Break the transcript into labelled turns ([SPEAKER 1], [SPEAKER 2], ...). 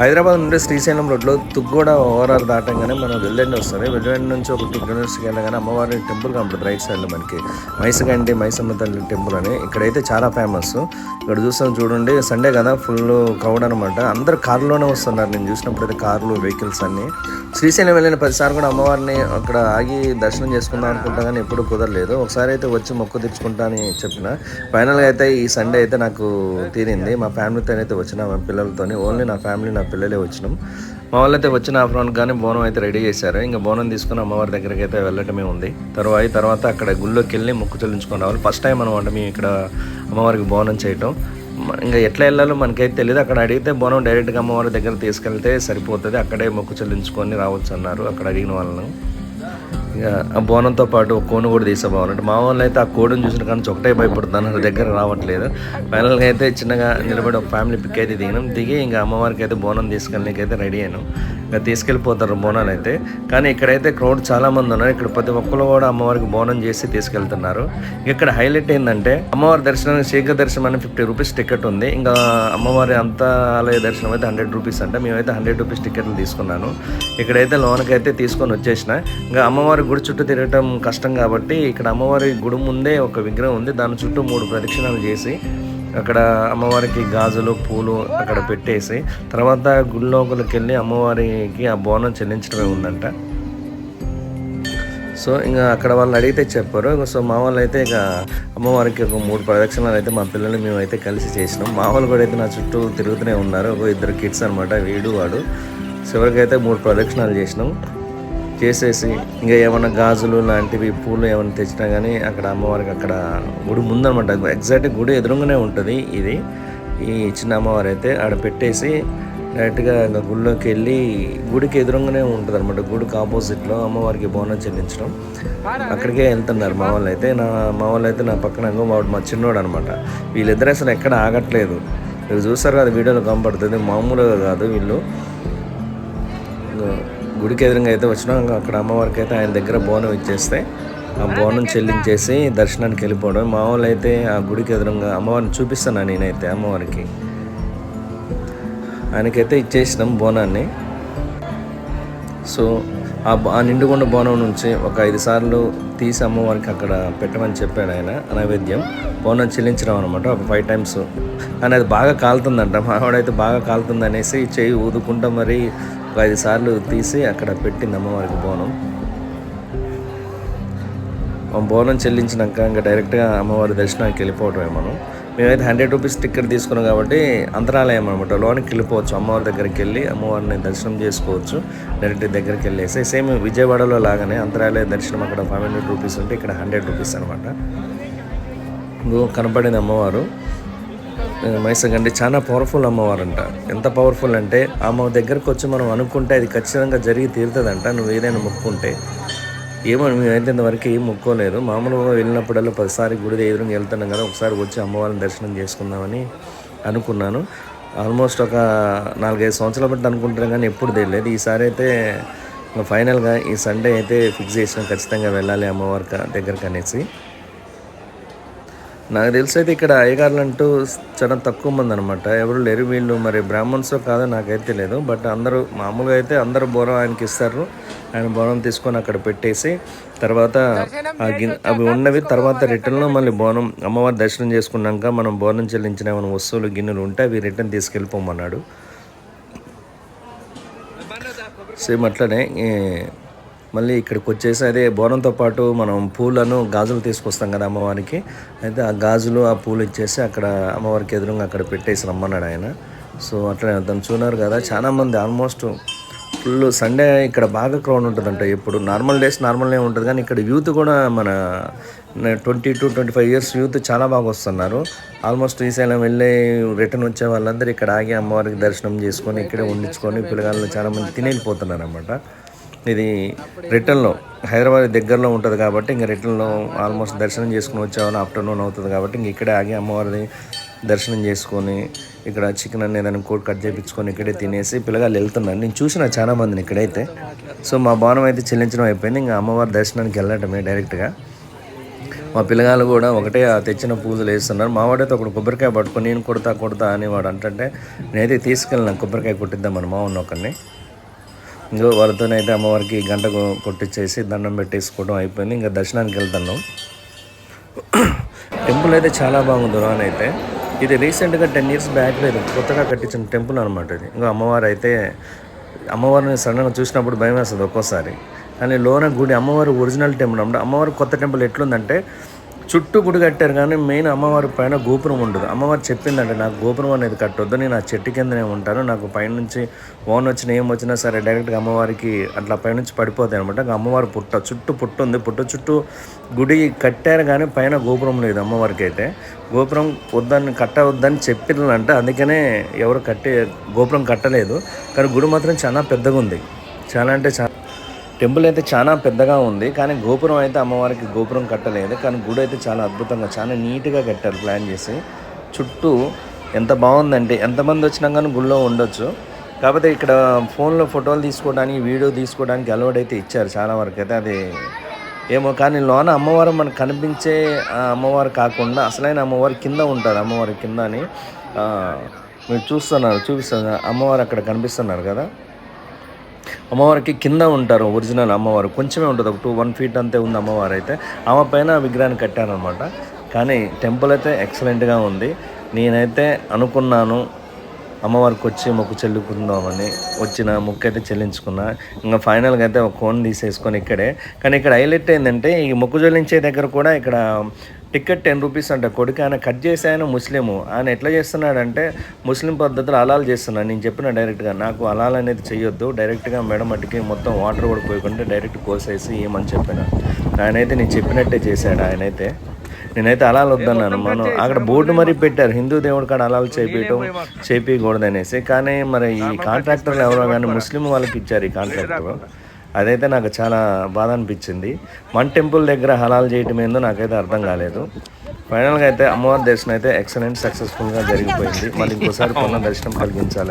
[SPEAKER 1] హైదరాబాద్ నుండి శ్రీశైలం రోడ్లో తుగ్గూడ ఓవరాల్ దాటంగానే మనం వెల్లండి వస్తుంది. వెల్లండి నుంచి ఒక టూ కిలోమీటర్స్కి వెళ్ళగానే అమ్మవారి టెంపుల్ కనపడుతుంది. రైట్ సైడ్లో మనకి మైసగండి మైసమ్మ తల్లి టెంపుల్ అని. ఇక్కడైతే చాలా ఫేమస్. ఇక్కడ చూస్తాం చూడండి సండే కదా ఫుల్ క్రౌడ్ అనమాట అందరు కారులోనే వస్తున్నారు. నేను చూసినప్పుడు అయితే కార్లు వెహికల్స్ అన్ని. శ్రీశైలం వెళ్ళిన ప్రతిసారి కూడా అమ్మవారిని అక్కడ ఆగి దర్శనం చేసుకుందాం అనుకుంటా కానీ ఎప్పుడు కుదరలేదు. ఒకసారి అయితే వచ్చి మొక్కు తెచ్చుకుంటా అని చెప్పిన. ఫైనల్గా అయితే ఈ సండే అయితే నాకు తీరింది. మా ఫ్యామిలీతో అయితే వచ్చిన మా ఓన్లీ నా ఫ్యామిలీ నా పిల్లలే వచ్చినాం. మా వాళ్ళైతే వచ్చిన ఆఫ్రాన్ కానీ బోనం అయితే రెడీ చేశారు. ఇంకా బోనం తీసుకుని అమ్మవారి దగ్గరికి అయితే వెళ్ళటమే ఉంది. తర్వాత తర్వాత అక్కడ గుళ్ళోకి వెళ్ళి మొక్కు చెల్లించుకొని రావాలి. ఫస్ట్ టైం అనమాట మేము ఇక్కడ అమ్మవారికి బోనం చేయటం. ఇంకా ఎట్లా వెళ్ళాలో మనకైతే తెలియదు అక్కడ అడిగితే బోనం డైరెక్ట్గా అమ్మవారి దగ్గర తీసుకెళ్తే సరిపోతుంది. అక్కడే మొక్కు చెల్లించుకొని రావచ్చు అన్నారు. అక్కడ అడిగిన వాళ్ళను. ఆ బోనంతో పాటు ఒక కోను కూడా తీసుకోవాలంటే మా వాళ్ళు అయితే ఆ కోడిని చూసిన కానీ ఒకటే భయపడుతున్నారు. దగ్గర రావట్లేదు. ఫైనల్గా అయితే చిన్నగా నిలబడి ఒక ఫ్యామిలీ పిక్ అయితే దిగినాం. దిగి ఇంకా అమ్మవారికి అయితే బోనం తీసుకెళ్ళడానికి అయితే రెడీ అయినాం. తీసుకెళ్ళిపోతారు బోనాలు అయితే. కానీ ఇక్కడైతే క్రౌడ్ చాలా మంది ఉన్నారు. ఇక్కడ ప్రతి ఒక్కరు కూడా అమ్మవారికి బోనం చేసి తీసుకెళ్తున్నారు. ఇక్కడ హైలైట్ ఏంటంటే అమ్మవారి దర్శనం శీఘ్ర దర్శనం అని ఫిఫ్టీ రూపీస్ టికెట్ ఉంది. ఇంకా అమ్మవారి అంత ఆలయ దర్శనం అయితే హండ్రెడ్ రూపీస్ అంటే. మేమైతే హండ్రెడ్ రూపీస్ టికెట్లు తీసుకున్నాను. ఇక్కడైతే లోనకైతే తీసుకొని వచ్చేసిన. ఇంకా అమ్మవారి గుడి చుట్టూ తిరగటం కష్టం కాబట్టి ఇక్కడ అమ్మవారి గుడి ముందే ఒక విగ్రహం ఉంది. దాని చుట్టూ మూడు ప్రదక్షిణాలు చేసి అక్కడ అమ్మవారికి గాజులు పూలు అక్కడ పెట్టేసి తర్వాత గుడి వెళ్ళి అమ్మవారికి ఆ బోనం చెల్లించడమే ఉందంట. సో ఇంకా అక్కడ వాళ్ళు అడిగితే చెప్పారు. సో మా వాళ్ళు అయితే ఇక అమ్మవారికి ఒక మూడు ప్రదక్షిణాలు అయితే మా పిల్లలు మేమైతే కలిసి చేసినాం. మా వాళ్ళు కూడా అయితే నా చుట్టూ తిరుగుతూనే ఉన్నారు. ఒక ఇద్దరు కిడ్స్ అనమాట వీడు వాడు. చివరికి అయితే మూడు ప్రదక్షిణాలు చేసినాం. చేసేసి ఇంకా ఏమైనా గాజులు లాంటివి పూలు ఏమైనా తెచ్చినా కానీ అక్కడ అమ్మవారికి అక్కడ గుడి ముందనమాట. ఎగ్జాక్ట్ గుడి ఎదురుగానే ఉంటుంది ఇది. ఈ చిన్న అమ్మవారు అయితే ఆడ పెట్టేసి డైరెక్ట్గా ఇంకా గుడిలోకి వెళ్ళి గుడికి ఎదురుగానే ఉంటుంది అనమాట గుడికి ఆపోజిట్లో అమ్మవారికి బోనం చెల్లించడం. అక్కడికే వెళ్తున్నారు మా వాళ్ళు అయితే. నా మా వాళ్ళు అయితే నా పక్కన ఇంకో వాడు మా చిన్నోడు అనమాట వీళ్ళిద్దరు అసలు ఎక్కడ ఆగట్లేదు. మీరు చూస్తారు కదా వీడియోలో కనపడుతుంది మామూలుగా కాదు వీళ్ళు. గుడికి ఎదురుగా అయితే వచ్చినాం. అక్కడ అమ్మవారికి అయితే ఆయన దగ్గర బోనం ఇచ్చేస్తే ఆ బోనం చెల్లించేసి దర్శనానికి వెళ్ళిపోవడం. మా వాళ్ళు అయితే ఆ గుడికి ఎదురుగా అమ్మవారిని చూపిస్తాను నేనైతే అమ్మవారికి. ఆయనకైతే ఇచ్చేసినాం బోనాన్ని. సో ఆ బ- ఆ నిండుగుండ బోనం నుంచి ఒక ఐదు సార్లు తీసి అమ్మవారికి అక్కడ పెట్టమని చెప్పాడు ఆయన నైవేద్యం బోనం చెల్లించడం అనమాట ఒక ఫైవ్ టైమ్స్. కానీ అది బాగా కాలుతుందంట. మావాడైతే బాగా కాలుతుంది అనేసి చేయి ఊదుకుంటా మరి ఒక ఐదు సార్లు తీసి అక్కడ పెట్టింది అమ్మవారికి బోనం. బోనం చెల్లించినాక ఇంకా డైరెక్ట్గా అమ్మవారి దర్శనానికి వెళ్ళిపోవటమే మనం. మేమైతే హండ్రెడ్ రూపీస్ టికెట్ తీసుకున్నాం కాబట్టి అంతరాలయం అనమాట లోనికి వెళ్ళిపోవచ్చు అమ్మవారి దగ్గరికి వెళ్ళి అమ్మవారిని దర్శనం చేసుకోవచ్చు డైరెక్ట్ దగ్గరికి వెళ్ళేసి. సేమ్ విజయవాడలో లాగానే అంతరాలయ దర్శనం అక్కడ ఫైవ్ హండ్రెడ్ రూపీస్ ఉంటే ఇక్కడ హండ్రెడ్ రూపీస్ అనమాట కనపడింది అమ్మవారు. మైసగండి చాలా పవర్ఫుల్ అమ్మవారు అంట ఎంత పవర్ఫుల్ అంటే అమ్మ దగ్గరకు వచ్చి మనం అనుకుంటే అది ఖచ్చితంగా జరిగి తీరుతుందంట. నువ్వు ఏదైనా మొక్కుంటే. ఏమో మేమైతే ఇంతవరకు ఏం మొక్కోలేదు. మామూలుగా వెళ్ళినప్పుడల్లా పదిసారి గుడి ఎదురుగా వెళ్తున్నాం కదా ఒకసారి వచ్చి అమ్మవారిని దర్శనం చేసుకుందామని అనుకున్నాను. ఆల్మోస్ట్ ఒక నాలుగైదు సంవత్సరాల బట్టి అనుకుంటున్నాను కానీ ఎప్పుడు తెలియలేదు. ఈసారి అయితే ఫైనల్గా ఈ సండే అయితే ఫిక్స్ చేసినాం. ఖచ్చితంగా వెళ్ళాలి అమ్మవారి దగ్గరకు అనేసి నాకు తెలిసి అయితే ఇక్కడ అయ్యగారులు అంటూ చాలా తక్కువ మంది అనమాట ఎవరు లేరు వీళ్ళు మరి బ్రాహ్మణ్స్ కాదో నాకైతే తెలియదు బట్ అందరూ మామూలుగా అయితే అందరూ బోరం ఆయనకి ఇస్తారు. ఆయన బోనం తీసుకొని అక్కడ పెట్టేసి తర్వాత అవి ఉన్నవి తర్వాత రిటర్న్లో మళ్ళీ బోనం అమ్మవారి దర్శనం చేసుకున్నాక మనం బోనం చెల్లించిన ఏమైనా వస్తువులు గిన్నెలు ఉంటే అవి రిటర్న్ తీసుకెళ్ళిపోమన్నాడు. సేమ్ అట్లనే మళ్ళీ ఇక్కడికి వచ్చేసి అదే బోనంతో పాటు మనం పూలను గాజులు తీసుకొస్తాం కదా అమ్మవారికి. అయితే ఆ గాజులు ఆ పూలు ఇచ్చేసి అక్కడ అమ్మవారికి ఎదురుగా అక్కడ పెట్టేసి రమ్మన్నాడు ఆయన. సో అట్లా దాన్ని చూన్నారు కదా చాలా మంది ఆల్మోస్ట్ ఫుల్ సండే ఇక్కడ బాగా క్రౌడ్ ఉంటుందంట ఎప్పుడు. నార్మల్ డేస్ నార్మల్నే ఉంటుంది కానీ ఇక్కడ యూత్ కూడా మన twenty two twenty five years youth చాలా బాగా వస్తున్నారు. ఆల్మోస్ట్ శ్రీశైలం వెళ్ళి రిటర్న్ వచ్చే వాళ్ళందరూ ఇక్కడ ఆగి అమ్మవారికి దర్శనం చేసుకొని ఇక్కడే ఉండించుకొని పిల్లగాళ్ళు చాలామంది తిని వెళ్ళిపోతున్నారు అనమాట ఇది రిటర్న్లో హైదరాబాద్ దగ్గరలో ఉంటుంది కాబట్టి ఇంకా రిటర్న్లో ఆల్మోస్ట్ దర్శనం చేసుకుని వచ్చామని ఆఫ్టర్నూన్ అవుతుంది కాబట్టి ఇంక ఇక్కడే ఆగి అమ్మవారిని దర్శనం చేసుకొని ఇక్కడ చికెన్ అనేది దాన్ని కోట్ కట్ చేయించుకొని ఇక్కడే తినేసి పిల్లగాళ్ళు వెళ్తున్నారు. నేను చూసిన చాలా మందిని ఇక్కడైతే. సో మా భవనం అయితే చెల్లించడం అయిపోయింది. ఇంకా అమ్మవారి దర్శనానికి వెళ్ళటమే డైరెక్ట్గా. మా పిల్లగాళ్ళు కూడా ఒకటే తెచ్చిన పూజలు వేస్తున్నారు. మా వాడైతే ఒకడు కొబ్బరికాయ పట్టుకొని నేను కొడతా కొడతా అని వాడు నేనైతే తీసుకెళ్ళిన కొబ్బరికాయ కొట్టిద్దామని మా ఉన్న ఒకరిని ఇంకో వాళ్ళతోనైతే అమ్మవారికి గంట కొట్టించేసి దండం పెట్టేసుకోవడం అయిపోయింది. ఇంకా దర్శనానికి వెళ్తున్నాం. టెంపుల్ అయితే చాలా బాగుంది లోన్ అయితే. ఇది రీసెంట్గా టెన్ ఇయర్స్ బ్యాక్ లేదు కొత్తగా కట్టించిన టెంపుల్ అనమాట ఇది. ఇంకా అమ్మవారు అయితే అమ్మవారిని సడన్గా చూసినప్పుడు భయం వేస్తుంది ఒక్కోసారి. కానీ లోన గుడి అమ్మవారి ఒరిజినల్ టెంపుల్ అన్నమాట. అమ్మవారి కొత్త టెంపుల్ ఎట్లుందంటే చుట్టూ గుడి కట్టారు కానీ మెయిన్ అమ్మవారి పైన గోపురం ఉండదు. అమ్మవారు చెప్పిందంటే నాకు గోపురం అనేది కట్టొద్దు నేను ఆ చెట్టు కిందనే ఉంటాను నాకు పైనుంచి ఓన్ వచ్చిన ఏం వచ్చినా సరే డైరెక్ట్గా అమ్మవారికి అట్లా పైనుంచి పడిపోతాయి అనమాట అమ్మవారు అమ్మవారి పుట్ట చుట్టూ పుట్టు ఉంది. పుట్ట చుట్టూ గుడి కట్టారు కానీ పైన గోపురం లేదు అమ్మవారికి అయితే. గోపురం వద్దని కట్టవద్దని చెప్పినంట అందుకనే ఎవరు కట్టే గోపురం కట్టలేదు. కానీ గుడి మాత్రం చాలా పెద్దగా ఉంది చాలా అంటే చాలా టెంపుల్ అయితే చాలా పెద్దగా ఉంది కానీ గోపురం అయితే అమ్మవారికి గోపురం కట్టలేదు. కానీ గుడి అయితే చాలా అద్భుతంగా చాలా నీట్గా కట్టారు ప్లాన్ చేసి. చుట్టూ ఎంత బాగుందంటే ఎంతమంది వచ్చినా కానీ గుళ్ళో ఉండొచ్చు. కాకపోతే ఇక్కడ ఫోన్లో ఫోటోలు తీసుకోవడానికి వీడియో తీసుకోవడానికి అలవాటు అయితే ఇచ్చారు చాలా వరకు అయితే. అది ఏమో కానీ లోన అమ్మవారు మనకు కనిపించే ఆ అమ్మవారు కాకుండా అసలైన అమ్మవారు కింద ఉంటారు అమ్మవారి కింద అని మీరు చూస్తున్నారు చూపిస్తున్నారు అమ్మవారు అక్కడ కనిపిస్తున్నారు కదా. అమ్మవారికి కింద ఉంటారు ఒరిజినల్ అమ్మవారు. కొంచెమే ఉంటుంది. ఒక టూ వన్ ఫీట్ అంతే ఉంది అమ్మవారు అయితే ఆమె పైన విగ్రహాన్ని కట్టారనమాట కానీ టెంపుల్ అయితే ఎక్సలెంట్గా ఉంది. నేనైతే అనుకున్నాను అమ్మవారికి వచ్చి మొక్కు చెల్లుకుందామని వచ్చిన మొక్కు అయితే చెల్లించుకున్నా. ఇంకా ఫైనల్గా అయితే ఒక కోన్ తీసేసుకొని ఇక్కడే. కానీ ఇక్కడ హైలైట్ ఏంటంటే ఈ మొక్కు చెల్లించే దగ్గర కూడా ఇక్కడ టికెట్ టెన్ రూపీస్ అంట. కొడుకు ఆయన కట్ చేసి ఆయన ముస్లిము. ఆయన ఎట్లా చేస్తున్నాడంటే ముస్లిం పద్ధతిలో అలాలు చేస్తున్నాడు. నేను చెప్పిన డైరెక్ట్గా నాకు అలాల్ అనేది చేయొద్దు డైరెక్ట్గా మెడ మట్టికి మొత్తం వాటర్ కూడా పోయకుండా డైరెక్ట్ కోసేసి ఏమని చెప్పిన. ఆయనైతే నేను చెప్పినట్టే చేశాడు ఆయనైతే. నేనైతే అలాలు వద్దన్నాను. మనం అక్కడ బోర్డు మరీ పెట్టారు. హిందూ దేవుడి కాడ అలాలు చేపించడం చేపించకూడదు అనేసి కానీ మరి ఈ కాంట్రాక్టర్లు ఎవరో కానీ ముస్లిం వాళ్ళకి ఇచ్చారు ఈ కాంట్రాక్టర్. అదైతే నాకు చాలా బాధ అనిపించింది. మన టెంపుల్ దగ్గర హలాల్ చేయటం ఏందో నాకైతే అర్థం కాలేదు. ఫైనల్గా అయితే అమ్మవారి దర్శనం అయితే ఎక్సలెంట్ సక్సెస్ఫుల్గా జరిగిపోయింది. మళ్ళీ ఇంకోసారి పునః దర్శనం కలిగించాలి.